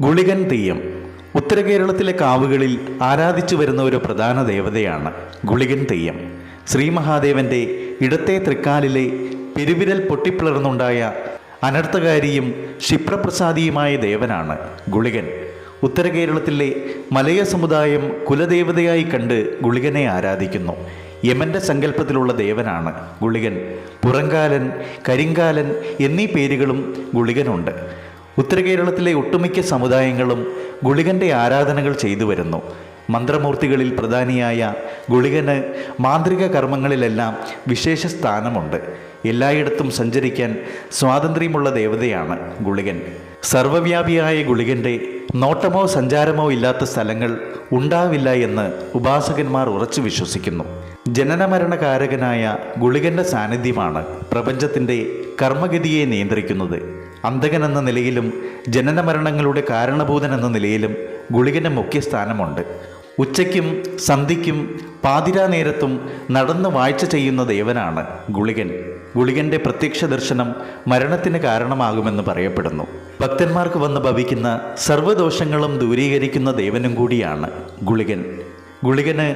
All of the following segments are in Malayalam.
ഗുളികൻ തെയ്യം. ഉത്തരകേരളത്തിലെ കാവുകളിൽ ആരാധിച്ചു വരുന്ന ഒരു പ്രധാന ദേവതയാണ് ഗുളികൻ തെയ്യം. ശ്രീ മഹാദേവന്റെ ഇടത്തെ തൃക്കാലിലെ പെരുവിരൽ പൊട്ടിപ്പിളർന്നുണ്ടായ അനർത്ഥകാരിയും ക്ഷിപ്രപ്രസാദിയുമായ ദേവനാണ് ഗുളികൻ. ഉത്തരകേരളത്തിലെ മലയ സമുദായം കുലദേവതയായി കണ്ട് ഗുളികനെ ആരാധിക്കുന്നു. യമന്റെ സങ്കല്പത്തിലുള്ള ദേവനാണ് ഗുളികൻ. പുറങ്കാലൻ കരിങ്കാലൻ എന്നീ പേരുകളും ഗുളികനുണ്ട്. ഉത്തരകേരളത്തിലെ ഒട്ടുമിക്ക സമുദായങ്ങളും ഗുളികന്റെ ആരാധനകൾ ചെയ്തു വരുന്നു. മന്ത്രമൂർത്തികളിൽ പ്രധാനിയായ ഗുളികന് മാന്ത്രിക കർമ്മങ്ങളിലെല്ലാം വിശേഷ സ്ഥാനമുണ്ട്. എല്ലായിടത്തും സഞ്ചരിക്കാൻ സ്വാതന്ത്ര്യമുള്ള ദേവതയാണ് ഗുളികൻ. സർവവ്യാപിയായ ഗുളികന്റെ നോട്ടമോ സഞ്ചാരമോ ഇല്ലാത്ത സ്ഥലങ്ങൾ ഉണ്ടാവില്ല എന്ന് ഉപാസകന്മാർ ഉറച്ചു വിശ്വസിക്കുന്നു. ജനനമരണകാരകനായ ഗുളികന്റെ സാന്നിധ്യമാണ് പ്രപഞ്ചത്തിന്റെ കർമ്മഗതിയെ നിയന്ത്രിക്കുന്നത്. അന്തകൻ എന്ന നിലയിലും ജനനമരണങ്ങളുടെ കാരണഭൂതൻ എന്ന നിലയിലും ഗുളികന് മുഖ്യസ്ഥാനമുണ്ട്. ഉച്ചയ്ക്കും സന്ധിക്കും പാതിരാ നേരത്തും നടന്ന് വാഴ്ച ചെയ്യുന്ന ദേവനാണ് ഗുളികൻ. ഗുളികന്റെ പ്രത്യക്ഷ ദർശനം മരണത്തിന് കാരണമാകുമെന്ന് പറയപ്പെടുന്നു. ഭക്തന്മാർക്ക് വന്ന് ഭവിക്കുന്ന സർവദോഷങ്ങളും ദൂരീകരിക്കുന്ന ദേവനും കൂടിയാണ് ഗുളികൻ. ഗുളികന്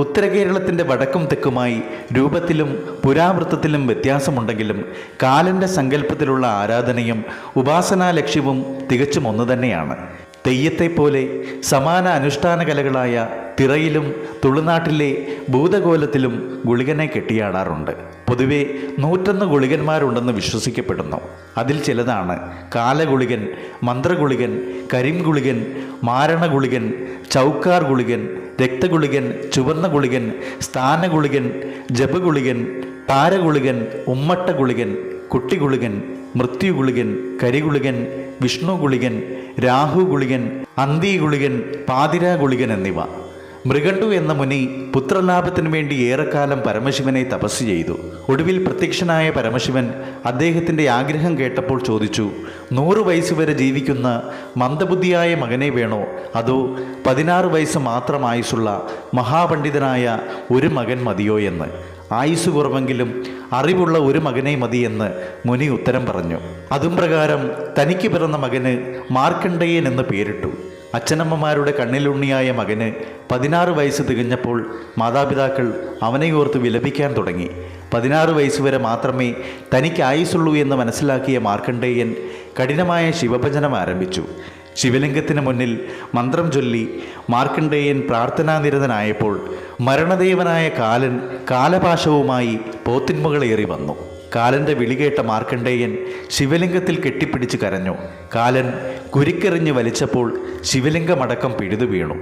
ഉത്തരകേരളത്തിന്റെ വടക്കും തെക്കുമായി രൂപത്തിലും പുരാവൃത്തത്തിലും വ്യത്യാസമുണ്ടെങ്കിലും കാലന്റെ സങ്കല്പത്തിലുള്ള ആരാധനയും ഉപാസനാ ലക്ഷ്യവും തികച്ചും ഒന്നു തന്നെയാണ്. തെയ്യത്തെപ്പോലെ സമാന അനുഷ്ഠാന കലകളായ തിറയിലും തുളുനാട്ടിലെ ഭൂതകോലത്തിലും ഗുളികനെ കെട്ടിയാടാറുണ്ട്. പൊതുവെ നൂറ്റൊന്ന് ഗുളികന്മാരുണ്ടെന്ന് വിശ്വസിക്കപ്പെടുന്നു. അതിൽ ചിലതാണ് കാലഗുളികൻ മന്ത്രഗുളികൻ കരിംഗുളികൻ മാരണഗുളികൻ ചൗക്കാർ ഗുളികൻ രക്തഗുളികൻ ചുവന്ന ഗുളികൻ സ്ഥാനഗുളികൻ ജപഗുളികൻ താരഗുളികൻ ഉമ്മട്ട ഗുളികൻ കുട്ടിഗുളികൻ മൃത്യുഗുളികൻ കരിഗുളികൻ വിഷ്ണു ഗുളികൻ രാഹു ഗുളികൻ അന്തി ഗുളികൻ എന്നിവ. മൃഗണ്ടു എന്ന മുനി പുത്രലാഭത്തിനു വേണ്ടി ഏറെക്കാലം പരമശിവനെ തപസ് ചെയ്തു. ഒടുവിൽ പ്രത്യക്ഷനായ പരമശിവൻ അദ്ദേഹത്തിന്റെ ആഗ്രഹം കേട്ടപ്പോൾ ചോദിച്ചു നൂറ് വയസ്സ് വരെ ജീവിക്കുന്ന മന്ദബുദ്ധിയായ മകനെ വേണോ? അതോ പതിനാറ് വയസ്സ് മാത്രം ആയുസ്സുള്ള മഹാപണ്ഡിതനായ ഒരു മകൻ മതിയോ? എന്ന്. ആയുസ് കുറവെങ്കിലും അറിവുള്ള ഒരു മകനെ മതിയെന്ന് മുനി ഉത്തരം പറഞ്ഞു. അതും പ്രകാരം തനിക്ക് പിറന്ന മകന് മാർക്കണ്ഡേയൻ എന്ന് പേരിട്ടു. അച്ഛനമ്മമാരുടെ കണ്ണിലുണ്ണിയായ മകന് പതിനാറ് വയസ്സ് തികഞ്ഞപ്പോൾ മാതാപിതാക്കൾ അവനെ ഓർത്ത് വിലപിക്കാൻ തുടങ്ങി. പതിനാറ് വയസ്സ് വരെ മാത്രമേ തനിക്ക് ആയുസുള്ളൂ എന്ന് മനസ്സിലാക്കിയ മാർക്കണ്ഡേയൻ കഠിനമായ ശിവഭജനം ആരംഭിച്ചു. ശിവലിംഗത്തിന് മുന്നിൽ മന്ത്രം ചൊല്ലി മാർക്കണ്ഡേയൻ പ്രാർത്ഥനാനിരതനായപ്പോൾ മരണദേവനായ കാലൻ കാലപാശവുമായി പോത്തിന്മകളേറി വന്നു. കാലന്റെ വിളികേട്ട മാർക്കണ്ഡേയൻ ശിവലിംഗത്തിൽ കെട്ടിപ്പിടിച്ച് കരഞ്ഞു. കാലൻ കുരിക്കെറിഞ്ഞ് വലിച്ചപ്പോൾ ശിവലിംഗമടക്കം പിഴുതു വീണു.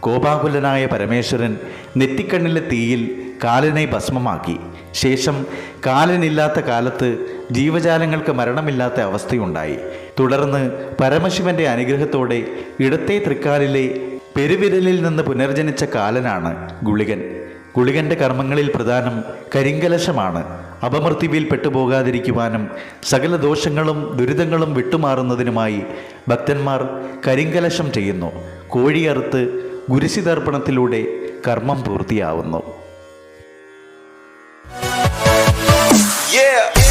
കോപാകുലനായ പരമേശ്വരൻ നെറ്റിക്കണ്ണിലെ തീയിൽ കാലനെ ഭസ്മമാക്കി. ശേഷം കാലനില്ലാത്ത കാലത്ത് ജീവജാലങ്ങൾക്ക് മരണമില്ലാത്ത അവസ്ഥയുണ്ടായി. തുടർന്ന് പരമശിവന്റെ അനുഗ്രഹത്തോടെ ഇടത്തെ തൃക്കാലിലെ പെരുവിരലിൽ നിന്ന് പുനർജനിച്ച കാലനാണ് ഗുളികൻ. ഗുളികന്റെ കർമ്മങ്ങളിൽ പ്രധാനം കരിങ്കലശമാണ്. അപമൃത്യുവിൽ പെട്ടുപോകാതിരിക്കുവാനും സകല ദോഷങ്ങളും ദുരിതങ്ങളും വിട്ടുമാറുന്നതിനുമായി ഭക്തന്മാർ കരിങ്കലശം ചെയ്യുന്നു. കോഴിയറുത്ത് ഗുരുശിതർപ്പണത്തിലൂടെ കർമ്മം പൂർത്തിയാവുന്നു. Yeah.